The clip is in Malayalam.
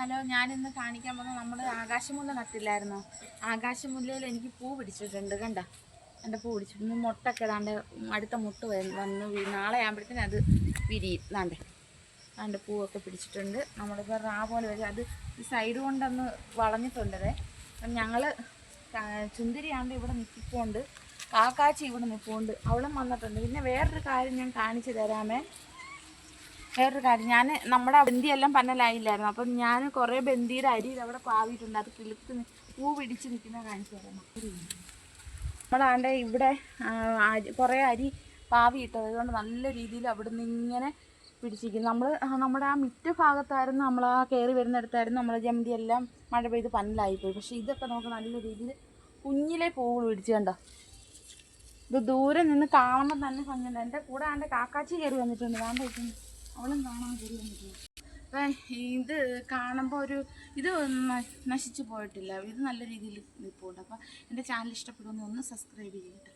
ഹലോ ഞാനിന്ന് കാണിക്കാൻ പോകുന്നത് നമ്മൾ ആകാശമുല്ല നട്ടില്ലായിരുന്നോ? ആകാശമുല്ലയിൽ എനിക്ക് പൂ പിടിച്ചിട്ടുണ്ട് കണ്ട? എന്റെ പൂ പിടിച്ചിട്ടുണ്ട് മുട്ടൊക്കെ ദാണ്ട് അടുത്ത മുട്ട് വന്ന് നാളെ ആകുമ്പോഴത്തേനും അത് വിരിയും. ദാണ്ട് അതിന്റെ പൂവൊക്കെ പിടിച്ചിട്ടുണ്ട്. നമ്മളിപ്പോൾ റാ പോലെ വരും. അത് ഈ സൈഡ് കൊണ്ടൊന്ന് വളഞ്ഞിട്ടുണ്ടതേ. അപ്പം ഞങ്ങൾ ചുന്തിരിയാണ്ട് ഇവിടെ നിൽക്കിപ്പോണ്ട് കാക്കാച്ചി ഇവിടെ നിൽപ്പുണ്ട്. അവളും വന്നിട്ടുണ്ട്. പിന്നെ വേറൊരു കാര്യം ഞാൻ കാണിച്ചു തരാമേ. വേറൊരു കാര്യം. ഞാൻ നമ്മുടെ ബന്ദിയെല്ലാം പന്നലായില്ലായിരുന്നു. അപ്പം ഞാൻ കുറേ ബന്ദിയുടെ അരി അവിടെ പാവിയിട്ടുണ്ട്. അത് കിളുത്ത് പൂ പിടിച്ച് നിൽക്കുന്ന കാണിച്ചു തരാം. നമ്മളാണ്ട് ഇവിടെ കുറേ അരി പാവിയിട്ടത്. അതുകൊണ്ട് നല്ല രീതിയിൽ അവിടെ നിന്ന് ഇങ്ങനെ പിടിച്ചിരിക്കും നമ്മൾ നമ്മുടെ ആ മിറ്റ ഭാഗത്തായിരുന്നു നമ്മൾ ആ കയറി വരുന്നിടത്തായിരുന്നു നമ്മളെ ജമന്തി എല്ലാം മഴ പെയ്ത് പന്നലായിപ്പോയി. പക്ഷേ ഇതൊക്കെ നമുക്ക് നല്ല രീതിയിൽ കുഞ്ഞിലെ പൂവ് പിടിച്ചു കണ്ടോ? ഇത് ദൂരെ നിന്ന് കാണുമ്പോൾ തന്നെ ഭംഗിയുണ്ട്. എന്റെ കൂടെ ആണ്ട് കാക്കാച്ചി കയറി വന്നിട്ടുണ്ട്. ഞാൻ പോയിട്ടുണ്ട് അവളും കാണാൻ കയറി വന്നിട്ടുണ്ട് ഇത് കാണുമ്പോൾ ഒരു ഇത് നശിച്ചു പോയിട്ടില്ല. ഇത് നല്ല രീതിയിൽ നിൽപ്പുണ്ട്. അപ്പം എന്റെ ചാനൽ ഇഷ്ടപ്പെടുമെന്ന് ഒന്ന് സബ്സ്ക്രൈബ് ചെയ്യട്ടെ.